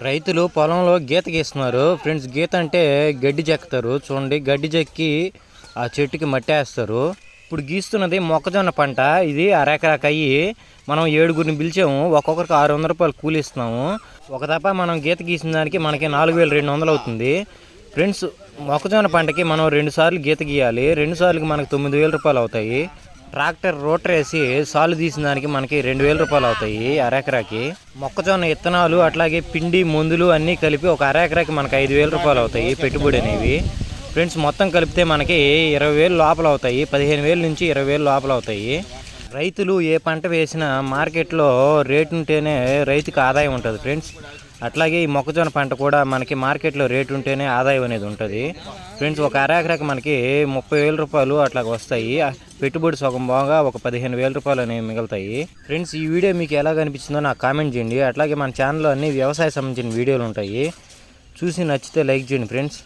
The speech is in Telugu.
రైతులు పొలంలో గీత గీస్తున్నారు. ఫ్రెండ్స్ గీత అంటే గడ్డి చెక్కుతారు చూడండి గడ్డి చెక్కి ఆ చెట్టుకి మట్టి వేస్తారు ఇప్పుడు గీస్తున్నది మొక్కజొన్న పంట. ఇది అరెకరాకు అయ్యి మనం ఏడుగురిని పిలిచాము. ఒక్కొక్కరికి ఆరు వందల రూపాయలు కూలి ఇస్తున్నాము. ఒక తప్ప మనం గీత గీసిన దానికి మనకి నాలుగు వేల రెండు వందలు అవుతుంది. ఫ్రెండ్స్ మొక్కజొన్న పంటకి మనం రెండు సార్లు గీత గీయాలి. రెండు సార్లకి మనకు తొమ్మిది వేల రూపాయలు అవుతాయి. ట్రాక్టర్ రోటర్ వేసి సాలు తీసిన దానికి మనకి రెండు వేల రూపాయలు అవుతాయి అరెకరాకి. మొక్కజొన్న విత్తనాలు అట్లాగే పిండి మందులు అన్నీ కలిపి ఒక అరెకరాకి మనకి ఐదు వేల రూపాయలు అవుతాయి పెట్టుబడి అనేవి. ఫ్రెండ్స్ మొత్తం కలిపితే మనకి ఇరవై వేలు లోపల అవుతాయి. పదిహేను వేల నుంచి ఇరవై వేలు లోపల అవుతాయి. రైతులు ఏ పంట వేసినా మార్కెట్లో రేటు ఉంటేనే రైతుకి ఆదాయం ఉంటుంది. ఫ్రెండ్స్ అట్లాగే ఈ మొక్కజొన్న పంట కూడా మనకి మార్కెట్లో రేటు ఉంటేనే ఆదాయం అనేది ఉంటుంది. ఫ్రెండ్స్ ఒక అరెకరాకి మనకి ముప్పై వేల రూపాయలు అట్లా వస్తాయి. పెట్టుబడి సగం బాగా ఒక పదిహేను వేల రూపాయలు అనేవి మిగులుతాయి. ఫ్రెండ్స్ ఈ వీడియో మీకు ఎలా కనిపించిందో నాకు కామెంట్ చేయండి. అట్లాగే మన ఛానల్లో అన్ని వ్యవసాయ సంబంధించిన వీడియోలు ఉంటాయి. చూసి నచ్చితే లైక్ చేయండి ఫ్రెండ్స్.